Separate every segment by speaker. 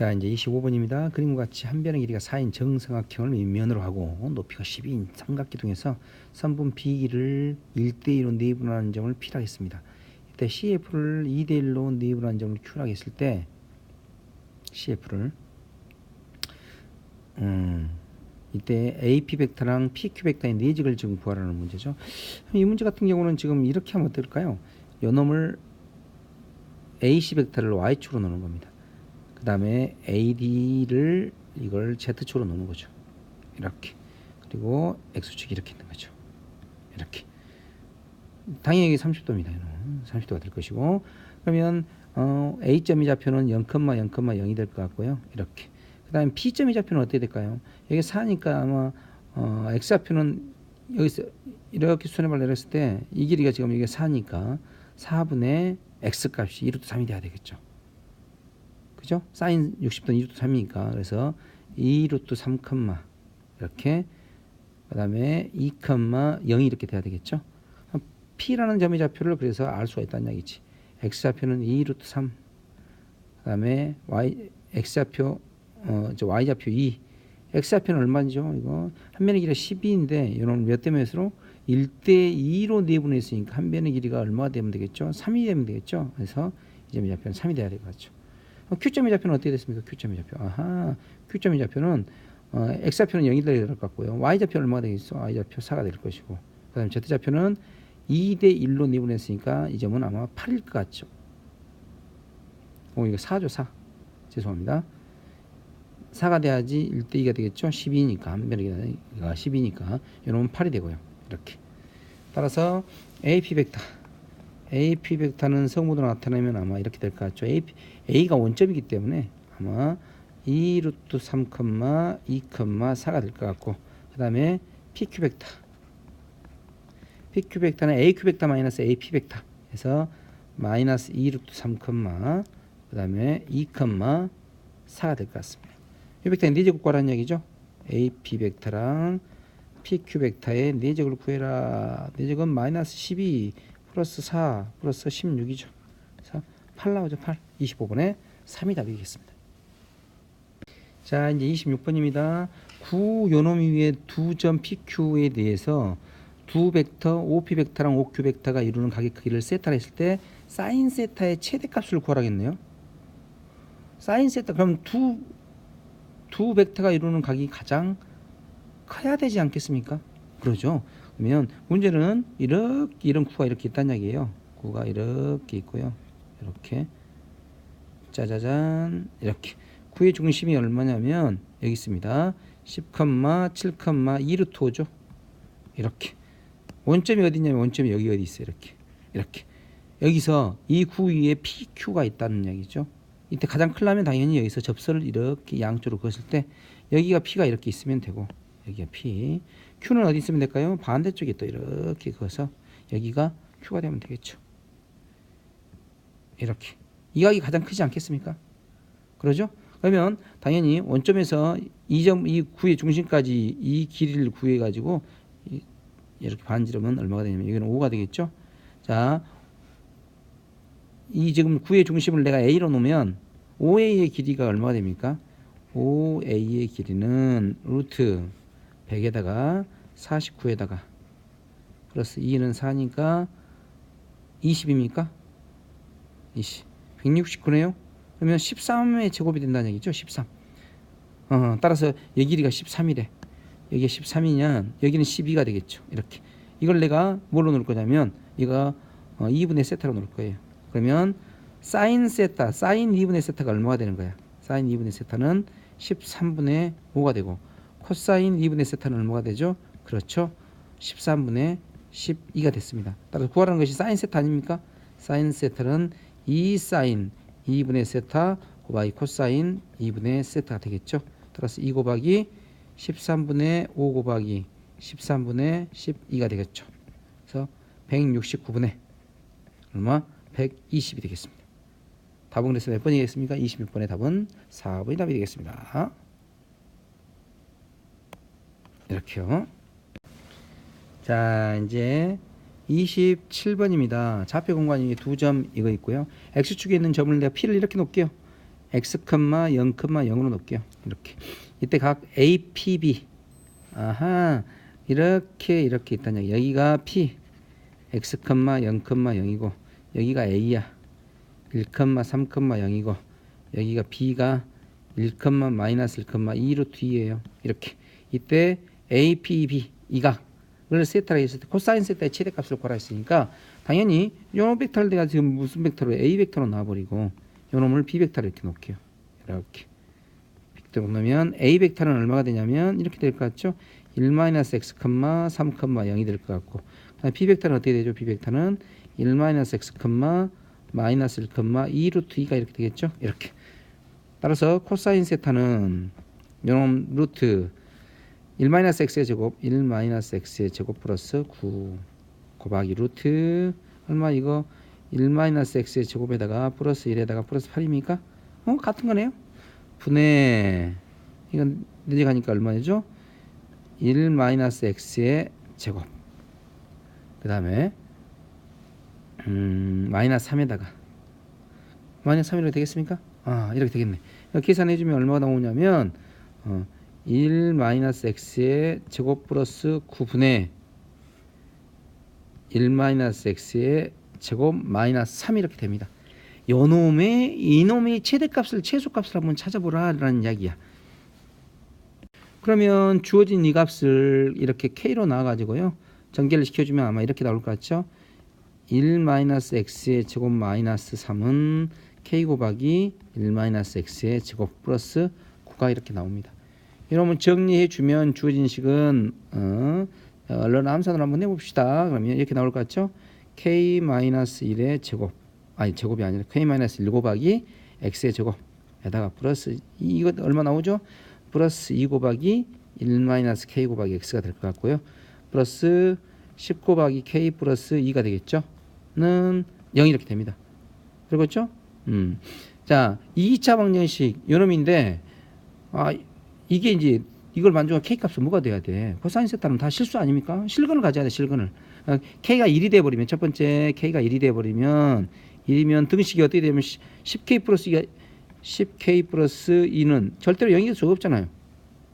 Speaker 1: 자 이제 25번입니다. 그림과 같이 한 변의 길이가 4인 정삼각형을 윗면으로 하고 높이가 12인 삼각기둥에서 선분 B를 1대1로 내분하는 점을 P라겠습니다. 이때 CF를 2대1로 내분하는 점을 Q라고 했을 때 CF를 음, 이때 AP 벡터랑 PQ 벡터의 내직을 지금 구하라는 문제죠. 이 문제 같은 경우는 지금 이렇게 하면 어떨까요? 요 놈을 AC 벡터를 Y축으로 놓는 겁니다. 그 다음에 AD를 이걸 Z축으로 놓는 거죠. 이렇게. 그리고 X축이 이렇게 있는 거죠. 이렇게. 당연히 이게 30도입니다. 30도가 될 것이고 그러면 어, A점이 좌표는 0,0,0이 될 것 같고요. 이렇게. 그 다음에 P점이 좌표는 어떻게 될까요? 여기 4니까 아마 어, X좌표는 여기서 이렇게 손해발 내렸을 때 이 길이가 지금 이게 4니까 4분의 X값이 2루트 3이 돼야 되겠죠. 그죠? 사인 60도 2루트 3이니까 그래서 2루트 3, 이렇게 그 다음에 2, 0이 이렇게 돼야 되겠죠. P라는 점의 좌표를 그래서 알 수가 있다는 얘기지. X좌표는 2루트 3, 그 다음에 Y, X좌표, 어, 저 Y좌표 2, X좌표는 얼마죠? 이거 한 변의 길이가 12인데 이런 몇대 몇으로 1대 2로 내분했으니까 한 변의 길이가 얼마가 되면 되겠죠? 3이 되면 되겠죠? 그래서 이 점의 좌표는 3이 돼야 될 것 같죠. 어, Q점의 좌표는 어떻게 됐습니까? Q점의 좌표. 아하. Q점의 좌표는 어, X좌표는 0이 될 것 같고요. Y좌표는 얼마가 되겠어? Y좌표 4가 될 것이고. 그 다음에 Z좌표는 2 대 1로 내분했으니까 이 점은 아마 8일 것 같죠. 오, 이거 4죠, 4. 죄송합니다. 4가 돼야지 1대 2가 되겠죠. 12니까 한 변이 12니까 이놈은 8이 되고요. 이렇게. 따라서 AP 벡터 AP 벡터는 성분으로 나타내면 아마 이렇게 될 것 같죠. AP, A가 원점이기 때문에 아마 2 루트 3, 2, 4가 될 것 같고 그 다음에 PQ 벡터 PQ 벡터는 AQ 벡터 마이너스 AP 벡터 해서 마이너스 2 루트 3, 그 다음에 2, 4가 될 것 같습니다. 이 벡터의 내제곱 구하라는 얘기죠. AP 벡터랑 PQ 벡터의 내적을 구해라. 내적은 마이너스 12 플러스 4 플러스 16이죠. 그래서 8 나오죠. 8. 25번에 3이 답이 겠습니다. 자, 이제 26번입니다. 구 요놈 위에 두 점 PQ에 대해서 두 벡터 OP 벡터랑 OQ 벡터가 이루는 각의 크기를 세타라 했을 때 사인 세타의 최대값을 구하라겠네요. 사인 세타 그럼 두 두 벡터가 이루는 각이 가장 커야 되지 않겠습니까? 그러죠. 그러면 문제는 이렇게 이런 구가 이렇게 있다는 얘기예요. 구가 이렇게 있고요. 이렇게 짜자잔 이렇게 구의 중심이 얼마냐면 여기 있습니다. 10, 7, 2루트 5죠. 이렇게 원점이 어디냐면 원점이 여기 어디 있어요. 이렇게 이렇게 여기서 이 구 위에 PQ가 있다는 얘기죠. 이때 가장 클라면 당연히 여기서 접선을 이렇게 양쪽으로 그었을 때 여기가 P가 이렇게 있으면 되고 여기가 P Q는 어디 있으면 될까요? 반대쪽에 또 이렇게 그어서 여기가 Q가 되면 되겠죠. 이렇게 이 각이 가장 크지 않겠습니까? 그러죠? 그러면 당연히 원점에서 이 점 이 구의 중심까지 이 길이를 구해 가지고 이렇게 반지르면 얼마가 되냐면 여기는 5가 되겠죠. 자, 이 지금 구의 중심을 내가 A로 놓으면 OA의 길이가 얼마가 됩니까? OA의 길이는 루트 100에다가 49에다가 플러스 2는 4니까 20입니까? 20. 169네요. 그러면 13의 제곱이 된다는 얘기죠. 13. 어, 따라서 여기 길이가 13이래. 여기가 13이냐 여기는 12가 되겠죠. 이렇게. 이걸 내가 뭘로 놓을 거냐면 이거 어, 2분의 세타로 놓을 거예요. 그러면 사인 세타, 사인 2분의 세타가 얼마가 되는 거야? 사인 2분의 세타는 13분의 5가 되고 코사인 2분의 세타는 얼마가 되죠? 그렇죠. 13분의 12가 됐습니다. 따라서 구하라는 것이 사인 세타 아닙니까? 사인 세타는 2 사인 2분의 세타 곱하기 코사인 2분의 세타가 되겠죠. 따라서 2 곱하기 13분의 5 곱하기 13분의 12가 되겠죠. 그래서 169분의 얼마? 120이 되겠습니다. 답은 그래서 몇 번이겠습니까? 26번의 답은 4번이 답이 되겠습니다. 이렇게요. 자, 이제 27번입니다. 좌표 공간이 두 점 이거 있고요. x축에 있는 점을 내가 p를 이렇게 놓을게요. x, 0, 0으로 놓을게요. 이렇게. 이때 각 a, p, b. 아하. 이렇게 이렇게 있다는 얘기. 여기가 p x, 0, 0이고 여기가 a야. 1, 3, 0이고 여기가 b가 1, 마이너스 1, 2로 뒤에요. 이렇게. 이때 a, p, b 이 각을 세타라 했을 때 코사인 세타의 최대값을 구하라 했으니까 당연히 요놈 벡터를 내가 지금 무슨 벡터로 a 벡터로 놔버리고 요놈을 b 벡터로 이렇게 놓을게요. 이렇게. 벡터 놓으면 a 벡터는 얼마가 되냐면 이렇게 될 것 같죠? 1-x, 3,0이 될 것 같고 b 벡터는 어떻게 되죠? b 벡터는 1-x, 마이너스 1, 2 루트 2가 이렇게 되겠죠? 이렇게. 따라서 코사인 세타는 요놈 루트 1-x의 제곱 1-x의 제곱 플러스 9 곱하기 루트 얼마 이거 1-x의 제곱에다가 플러스 1에다가 플러스 8입니까? 어 같은 거네요. 분의 이건 내려가니까 얼마죠? 1-x의 제곱 그 다음에 음, 마이너스 3에다가 마이너스 3이라고 되겠습니까? 아 이렇게 되겠네. 계산해주면 얼마가 나오냐면 어, 1 마이너스 x의 제곱 플러스 9분의 1 마이너스 x의 제곱 마이너스 3 이렇게 됩니다. 요놈의 이놈의 최대값을 최소값을 한번 찾아보라라는 이야기야. 그러면 주어진 이 값을 이렇게 k로 나와 가지고요 전개를 시켜주면 아마 이렇게 나올 것 같죠? 1 마이너스 x의 제곱 마이너스 3은 k 곱하기 1 마이너스 x의 제곱 플러스 9가 이렇게 나옵니다. 이러면 정리해 주면 주어진 식은 어, 얼른 암산을 한번 해봅시다. 그러면 이렇게 나올 것 같죠? k 마이너스 1의 제곱 아니 제곱이 아니라 k 마이너스 1 곱하기 x의 제곱에다가 플러스 이거 얼마 나오죠? 플러스 2 곱하기 1 마이너스 k 곱하기 x가 될 것 같고요. 플러스 10 곱하기 k 플러스 2가 되겠죠? 는 0 이렇게 됩니다. 그렇죠? 음. 자, 2차 방정식 요놈인데 아 이게 이제 이걸 만족한 k 값은 뭐가 돼야 돼? 코사인 세타는 다 실수 아닙니까? 실근을 가져야 돼, 실근을. 어, k가 1이 돼 버리면 첫 번째 k가 1이 돼 버리면 1이면 등식이 어떻게 되면 10k 플러스 2가 10k 플러스 2는 절대로 0이 수 없잖아요.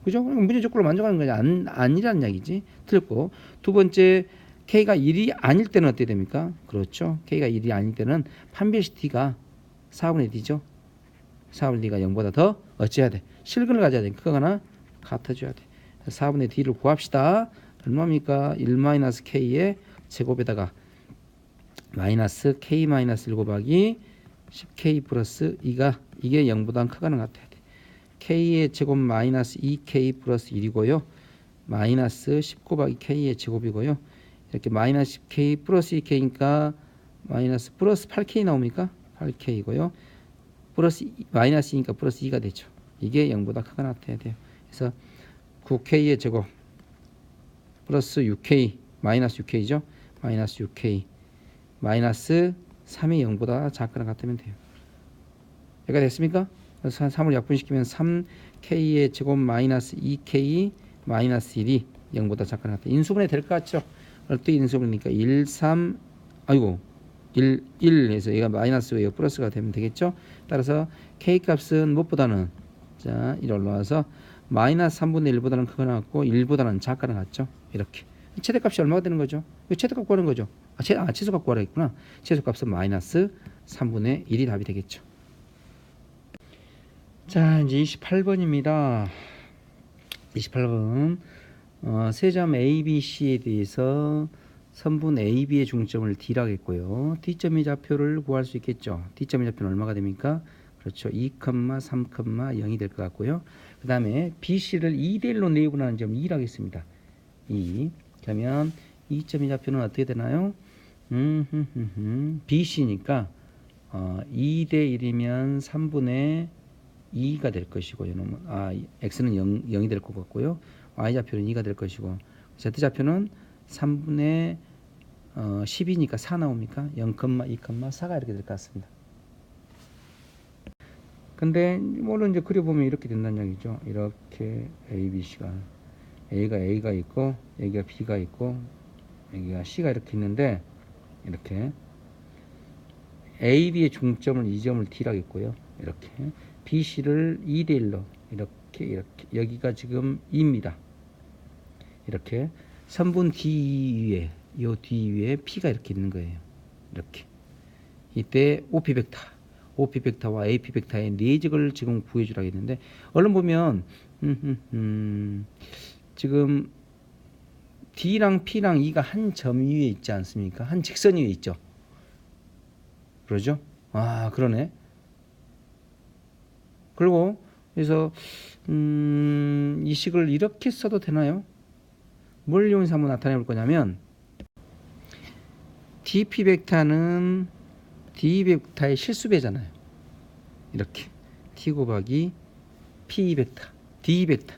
Speaker 1: 그죠? 문제 조건을 만족하는 거지 안, 아니라는 이야기지. 틀렸고 두 번째 k가 1이 아닐 때는 어떻게 됩니까? 그렇죠. k가 1이 아닐 때는 판별식 t가 4분의 d죠. 4분의 d가 0보다 더 어찌해야 돼? 실근을 가져야 돼. 그거나 같아줘야 돼. 4분의 d를 구합시다. 얼마입니까? 1-k의 제곱에다가 마이너스 k 마이너스 1 곱하기 10k 플러스 2가 이게 0보다 크거나 같아야 돼. k의 제곱 마이너스 2k 플러스 1이고요. 마이너스 10 곱하기 k의 제곱이고요. 이렇게 마이너스 10k 플러스 2k니까 마이너스 플러스 8k 나옵니까? 8k이고요. 플러스 마이너스니까 플러스 2가 되죠. 이게 0보다 크거나 같아야 돼요. 그래서 9k의 제곱 플러스 6k 마이너스 6k죠. 마이너스 6k 마이너스 3이 0보다 작거나 같으면 돼요. 여기가 됐습니까? 그래서 3을 약분시키면 3k의 제곱 마이너스 2k 마이너스 1이 0보다 작거나 같다. 인수분해 될 것 같죠? 어떻게 인수분해니까 1, 3 아이고 1, 1 해서 얘가 마이너스고 얘가 플러스가 되면 되겠죠? 따라서 k 값은 무엇보다는 자, 1 올라와서 마이너스 3분의 1보다는 크거나 같고 1보다는 작거나 같죠? 이렇게. 최대값이 얼마가 되는 거죠? 최대값 구하는 거죠. 아, 최, 아 최소값 구하라 했구나. 최소값은 마이너스 3분의 1이 답이 되겠죠. 자, 이제 28번입니다. 28번. 어, 세점 A, B, C에 대해서 선분 A, B의 중점을 D라고 했고요. D점의 좌표를 구할 수 있겠죠. D점의 좌표는 얼마가 됩니까? 그렇죠. 2, 3, 0이 될 것 같고요. 그 다음에 BC를 2대 1로 내분하는 점 2라고 했습니다. 2. 그러면 2점의 좌표는 어떻게 되나요? 음, 흠, 흠, 흠. BC니까 어, 2대 1이면 3분의 2가 될 것이고 요놈은 아 x는 0, 0이 될 것 같고요. y 좌표는 2가 될 것이고 z 좌표는 3분의 어, 10이니까 4 나옵니까? 0, 2, 4가 이렇게 될 것 같습니다. 근데 물론 이제 그려보면 이렇게 된다는 얘기죠. 이렇게 A, B, C가 A가 A가 있고 여기가 B가 있고 여기가 C가 이렇게 있는데 이렇게 A, B의 중점을 이 점을 D라고 했고요. 이렇게 BC를 2대 1로 이렇게 이렇게 여기가 지금 2입니다. 이렇게 선분 D 위에 요 D 위에 P가 이렇게 있는 거예요. 이렇게 이때 OP 벡터, OP 벡터와 AP 벡터의 내적을 지금 구해주라 했는데 얼른 보면 음, 지금 D랑 P랑 E가 한 점 위에 있지 않습니까? 한 직선 위에 있죠. 그러죠? 아 그러네. 그리고 그래서 음, 이 식을 이렇게 써도 되나요? 뭘 이용해서 한번 나타내 볼 거냐면 dp 벡터는 d 벡터의 실수배잖아요. 이렇게 t 곱하기 p 벡터, d 벡터,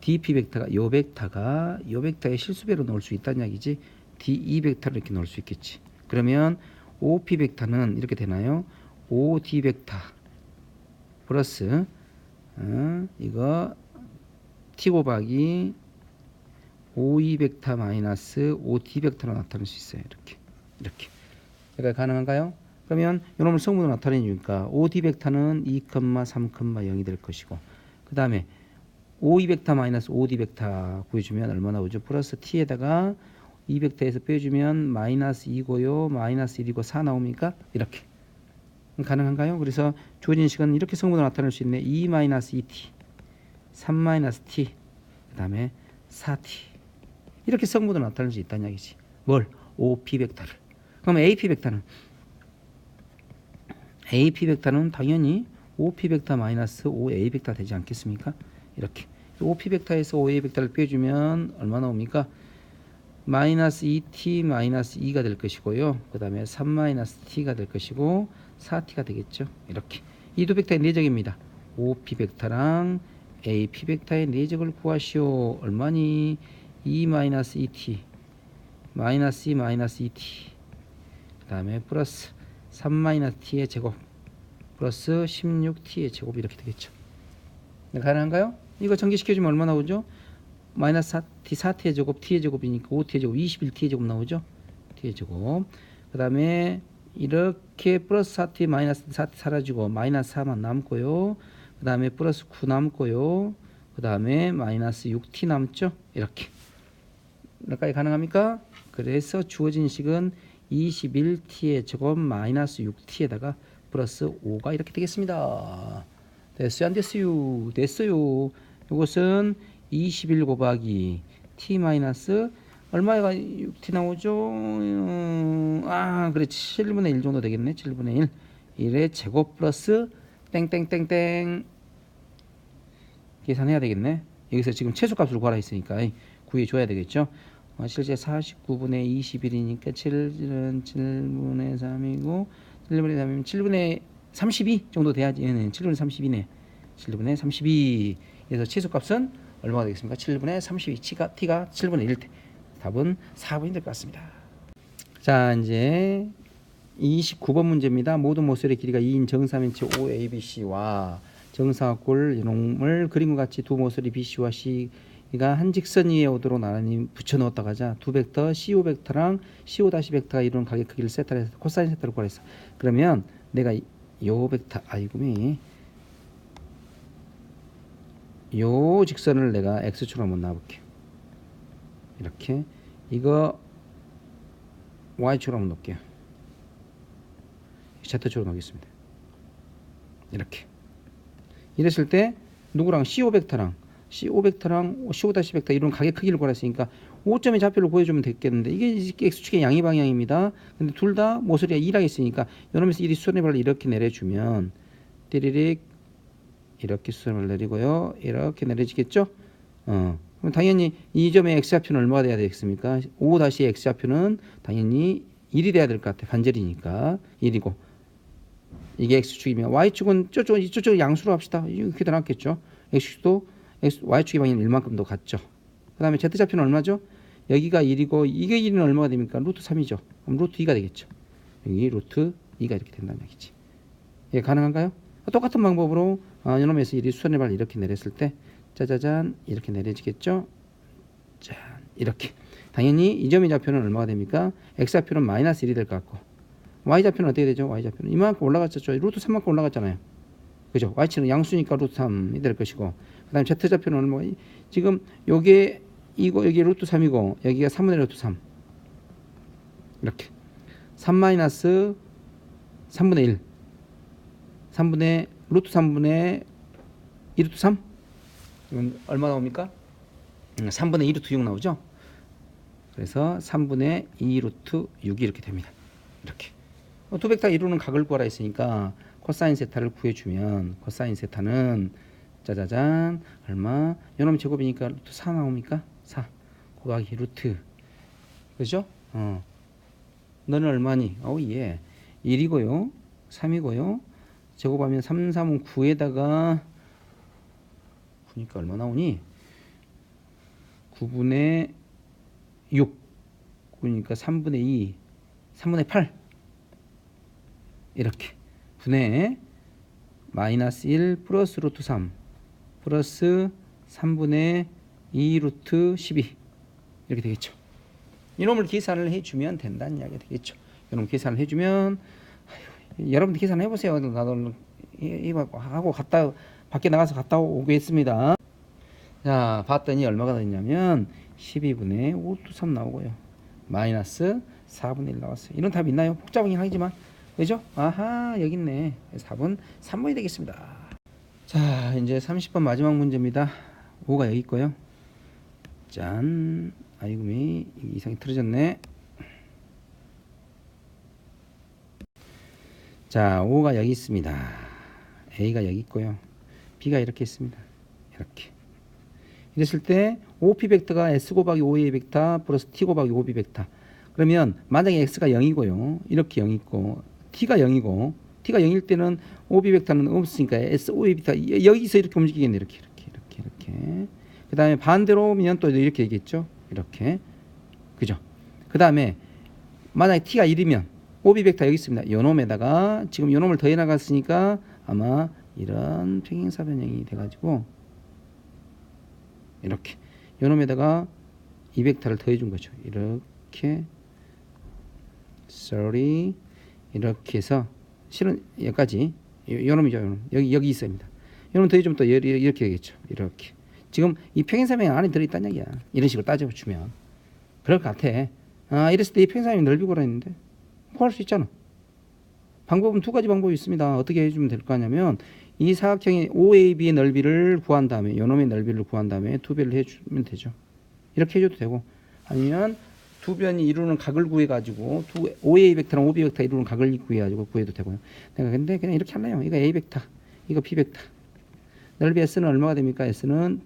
Speaker 1: dp 벡터가 요 벡터가 요 벡터의 실수배로 넣을 수 있다는 이야기지. d 벡터를 이렇게 넣을 수 있겠지. 그러면 op 벡터는 이렇게 되나요? od 벡터 플러스 어, 이거 t 곱하기 5e 벡터 마이너스 5d 벡터로 나타낼 수 있어요. 이렇게 이렇게 여기가 가능한가요? 그러면 이놈을 성분으로 나타내니까 5d 벡터는 2, 3, 0이 될 것이고 그 다음에 5e 벡터 마이너스 5d 벡터 구해주면 얼마 나 오죠? 플러스 t에다가 2 벡터에서 빼주면 마이너스 2고요 마이너스 1이고 4 나옵니까? 이렇게 가능한가요? 그래서 주어진 식은 이렇게 성분으로 나타낼 수 있네 2 마이너스 2t 3 마이너스 t 그 다음에 4t 이렇게 성분으로 나타낼 수 있다는 이야기지 뭘? OP 벡터를 그럼 AP 벡터는 AP 벡터는 당연히 OP 벡터 마이너스 OA 벡터 되지 않겠습니까? 이렇게 OP 벡터에서 OA 벡터를 빼주면 얼마 나옵니까? 마이너스 2t 마이너스 2가 될 것이고요. 그 다음에 3 마이너스 t가 될 것이고 4t가 되겠죠. 이렇게 이두 벡터의 내적입니다. OP 벡터랑 AP 벡터의 내적을 구하시오. 얼마니? 2 마이너스 2t 마이너스 2 마이너스 2t 그 다음에 플러스 3 마이너스 t의 제곱 플러스 16t의 제곱 이렇게 되겠죠. 네, 가능한가요? 이거 전개시켜주면 얼마 나 오죠? 마이너스 4t, 4t의 제곱, t의 제곱이니까 5t의 제곱, 21t의 제곱 나오죠? t의 제곱. 그 다음에 이렇게 플러스 4t, 마이너스 4t 사라지고 마이너스 4만 남고요. 그 다음에 플러스 9 남고요. 그 다음에 마이너스 6t 남죠? 이렇게. 몇까지 가능합니까? 그래서 주어진 식은 21t의 제곱 마이너스 6t에다가 플러스 5가 이렇게 되겠습니다. 됐어요? 안 됐어요? 됐어요. 이것은 21 곱하기 t 마이너스 얼마가 6t 나오죠? 음, 아, 그래 7분의 1 정도 되겠네. 7분의 1. 1의 제곱 플러스 땡땡땡땡 계산해야 되겠네. 여기서 지금 최소값을 구하라 했으니까 구해 줘야 되겠죠. 어, 실제 49분의 21이니까 7은 7분의 3이고 7분의 3이면 7분의 32 정도 돼야지. 얘는 7분의 32네. 7분의 32. 그래서 최소값은 얼마가 되겠습니까? 7분의 32. t가, t가 7분의 1. 답은 4분이 될 것 같습니다. 자, 이제 29번 문제입니다. 모든 모서리 길이가 2인 정사면체 OABC와 정사골 이놈을 그림과 같이 두 모서리 BC와 C 가 한 직선 위에 오도록 나란히 붙여 넣었다 가자 두 벡터 CO 벡터랑 CO 다시 벡터가 이루는 가격 크기를 세타를 해서 코사인 세타를 구하랬어. 그러면 내가 요 벡터 아이고미 요 직선을 내가 x축으로 한번 놔볼게. 이렇게 이거 y축으로 한번 놓을게요. z축으로 놓겠습니다. 이렇게 이랬을 때 누구랑 CO 벡터랑 CO 벡터랑 CO 다시 벡터 이런 가격 크기를 구했으니까 5점의 좌표를 구해주면 되겠는데 이게 x축의 양의 방향입니다. 근데 둘 다 모서리가 2라 있으니까 이놈에서 1이 수선의 발을 이렇게 내려주면 띠리릭 이렇게 수선을 내리고요. 이렇게 내려지겠죠? 어. 그럼 당연히 이 점의 x좌표는 얼마가 돼야 되겠습니까? 5 다시 x좌표는 당연히 1이 돼야 될 것 같아. 반절이니까 1이고 이게 x축이면 y축은 저쪽 이쪽 양수로 합시다. 이렇게 더 낫겠죠. x축도 y축의 방향은 1만큼 더 같죠. 그 다음에 z좌표는 얼마죠? 여기가 1이고 이게 1은 얼마가 됩니까? 루트 3이죠. 그럼 루트 2가 되겠죠. 여기 루트 2가 이렇게 된다는 얘기지. 이게 가능한가요? 똑같은 방법으로 어, 이놈에서 1이 수선의 발 이렇게 내렸을 때 짜자잔 이렇게 내려지겠죠. 자 이렇게 당연히 이 점의 좌표는 얼마가 됩니까? x좌표는 마이너스 1이 될 것 같고 y좌표는 어떻게 되죠? y좌표는 이만큼 올라갔었죠. 루트 3만큼 올라갔잖아요. 그죠? y치는 양수니까 루트 3이 될 것이고 그다음에 z 좌표는 얼마? 지금 요게 이거 여기 루트 3이고 여기가 3분의 루트 3 이렇게 3 마이너스 3분의 1 3분의 루트 3분의 2 루트 3 이건 얼마 나옵니까? 음, 3분의 2 루트 6 나오죠? 그래서 3분의 2 루트 6이 이렇게 됩니다. 이렇게 어, 두 벡터 이루는 각을 구하라 했으니까 코사인 세타를 구해주면 코사인 세타는 짜자잔. 얼마? 요놈 제곱이니까 루트 4 나옵니까? 4 곱하기 루트. 그죠? 어. 너는 얼마니? 어예. 1이고요. 3이고요. 제곱하면 3, 3은 9에다가 9니까 얼마 나오니? 9분의 6 9니까 3분의 2 3분의 8 이렇게. 분의 마이너스 1 플러스 루트 3 플러스 3분의 2 루트 12 이렇게 되겠죠. 이놈을 계산을 해주면 된다는 이야기가 되겠죠. 이놈 계산을 해주면 아휴, 여러분들 계산해 보세요. 나도 이- 이거 하고 갔다 밖에 나가서 갔다 오겠습니다. 자 봤더니 얼마가 됐냐면 12분의 5 루트 3 나오고요. 마이너스 4분의 1 나왔어요. 이런 답이 있나요? 복잡하긴 하지만 그죠? 아하 여기 있네 4번 3번이 되겠습니다 자 이제 30번 마지막 문제입니다. 5가 여기 있고요. 짠. 아이고 미 이상이 틀어졌네. 자 5가 여기 있습니다. A가 여기 있고요. B가 이렇게 있습니다. 이렇게. 이랬을 때 OP 벡터가 S 곱하기 OA 벡터 플러스 T 곱하기 OB 벡터. 그러면 만약에 x가 0이고요. 이렇게 0 있고 t가 0이고 t가 0일 때는 OB 벡터는 없으니까 S OB 벡터 여기서 이렇게 움직이겠네. 이렇게 이렇게 이렇게 이렇게. 그 다음에 반대로 오면 또 이렇게 되겠죠. 이렇게. 그죠? 그 다음에 만약에 t가 1이면 OB 벡터 여기 있습니다. 요놈에다가 지금 요놈을 더해 나갔으니까 아마 이런 평행사 변형이 돼 가지고 이렇게 요놈에다가 이 벡터를 더해 준 거죠. 이렇게 30 이렇게 해서 실은 여기까지. 요- 요놈이죠 요 놈. 여기 여기 있습니다. 요놈 더해 주면 또 이렇게 되겠죠. 이렇게. 지금 이 평행사면 안에 들어 있다는 얘기야. 이런 식으로 따져 주면. 그럴 것 같아. 아 이랬을 때 이 평행사면이 넓이고 그랬는데. 구할 수 있잖아. 방법은 두 가지 방법이 있습니다. 어떻게 해 주면 될거 하냐면 이 사각형의 OAB의 넓이를 구한 다음에 요놈의 넓이를 구한 다음에 두 배를 해 주면 되죠. 이렇게 해 줘도 되고. 아니면 두 변이 이루는 각을 구해 가지고 두 OA 벡터랑 OB 벡터 이루는 각을 구해 가지고 구해도 되고요. 내가 근데 그냥 이렇게 할래요. 이거 A 벡터, 이거 B 벡터. 넓이 S는 얼마가 됩니까? S는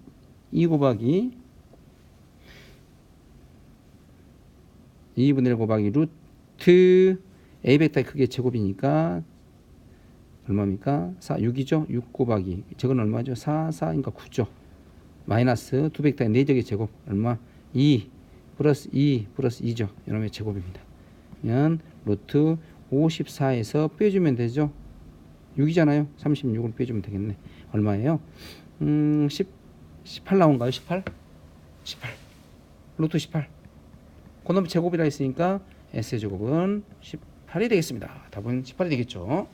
Speaker 1: 2 곱하기 2분의 1 곱하기 루트 A 벡터의 크기의 제곱이니까 얼마입니까? 4, 6이죠? 6 곱하기 저건 얼마죠? 4, 4인가 9죠. 마이너스 두 벡터의 내적의 제곱 얼마? 2 플러스 2 플러스 2죠. 이놈의 제곱입니다. 그러면 루트 54에서 빼주면 되죠. 6이잖아요. 36을 빼주면 되겠네. 얼마예요? 음, 10, 18 나온가요? 18? 18. 루트 18. 그놈의 제곱이라 했으니까 S의 제곱은 18이 되겠습니다. 답은 18이 되겠죠.